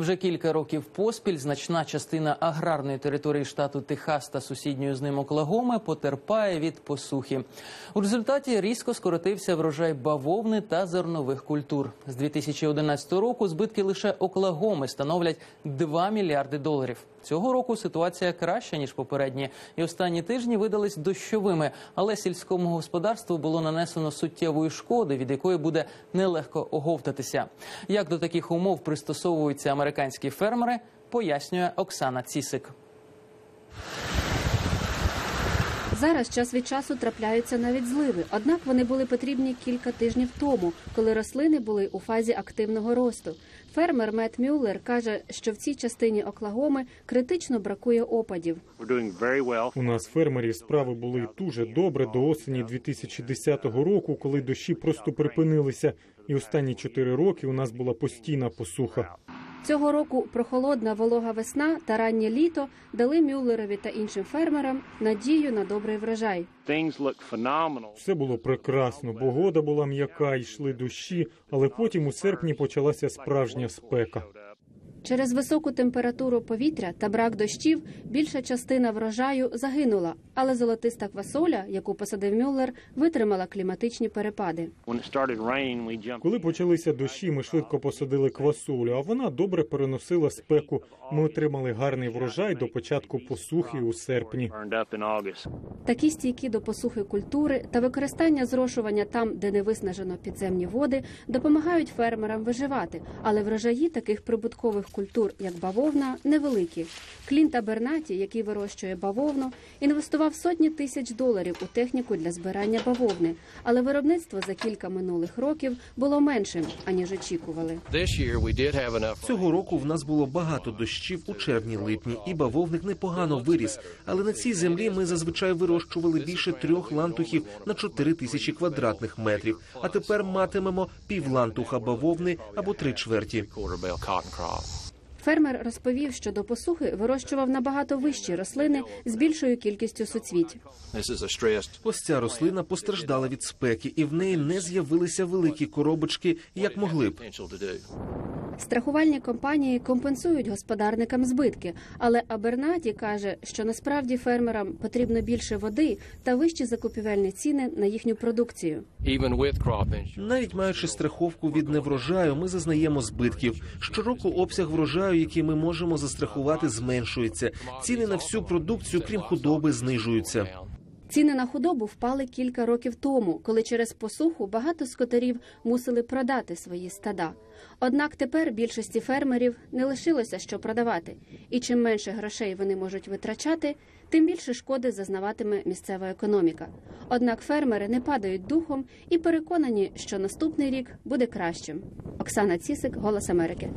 Вже кілька років поспіль значна частина аграрної території штату Техас та сусідньої з ним Оклагоми потерпає від посухи. У результаті різко скоротився врожай бавовни та зернових культур. З 2011 року збитки лише Оклагоми становлять 2 мільярди доларів. Цього року ситуація краща ніж попередні, і останні тижні видались дощовими, але сільському господарству було нанесено суттєвої шкоди, від якої буде нелегко оговтатися. Як до таких умов пристосовуються американські фермери, пояснює Оксана Цісик. Зараз час від часу трапляються навіть зливи, однак вони були потрібні кілька тижнів тому, коли рослини були у фазі активного росту. Фермер Мет Мюллер каже, що в цій частині Оклагоми критично бракує опадів. У нас фермерів справи були дуже добре до осені 2010 року, коли дощі просто припинилися. І останні чотири роки у нас була постійна посуха. Цього року прохолодна волога весна та раннє літо дали Мюллерові та іншим фермерам надію на добрий врожай. Все було прекрасно, погода була м'яка, йшли дощі, але потім у серпні почалася справжня спека. Через високу температуру повітря та брак дощів більша частина врожаю загинула, але золотиста квасоля, яку посадив Мюллер, витримала кліматичні перепади. Коли почалися дощі, ми швидко посадили квасолю, а вона добре переносила спеку. Ми отримали гарний врожай до початку посухи у серпні. Такі стійкі до посухи культури та використання зрошування там, де не виснажено підземні води, допомагають фермерам виживати, але врожаї таких прибуткових культур, як бавовна, невеликі. Клінта Бернаті, який вирощує бавовну, інвестував сотні тисяч доларів у техніку для збирання бавовни, але виробництво за кілька минулих років було меншим аніж очікували. Цього року в нас було багато дощів у червні-липні, і бавовник непогано виріс. Але на цій землі ми зазвичай вирощували більше трьох лантухів на 4 тисячі квадратних метрів. А тепер матимемо пів лантуха бавовни або три чверті. Фермер розповів, що до посухи вирощував набагато вищі рослини з більшою кількістю суцвіть. Ось ця рослина постраждала від спеки, і в неї не з'явилися великі коробочки, як могли б. Страхувальні компанії компенсують господарникам збитки, але Абернаті каже, що насправді фермерам потрібно більше води та вищі закупівельні ціни на їхню продукцію. Навіть маючи страховку від неврожаю, ми зазнаємо збитків. Щороку обсяг врожаю, який ми можемо застрахувати, зменшується. Ціни на всю продукцію, крім худоби, знижуються. Ціни на худобу впали кілька років тому, коли через посуху багато скотарів мусили продати свої стада. Однак тепер більшості фермерів не лишилося що продавати, і чим менше грошей вони можуть витрачати, тим більше шкоди зазнаватиме місцева економіка. Однак фермери не падають духом і переконані, що наступний рік буде кращим. Оксана Цісик, Голос Америки.